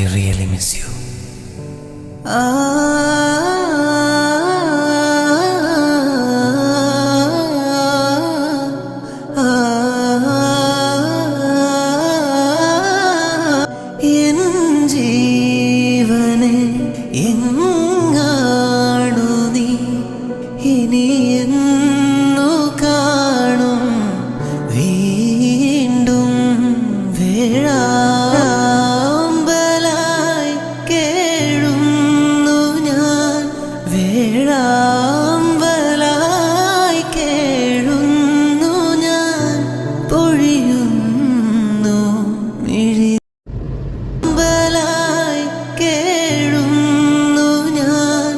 I really miss you ജീവനെ എങ്ങാണു നീ ഇനി വേഴാമ്പലായി കേഴുന്നു ഞാൻ പൊഴിയുന്നു. കേഴുന്നു ഞാൻ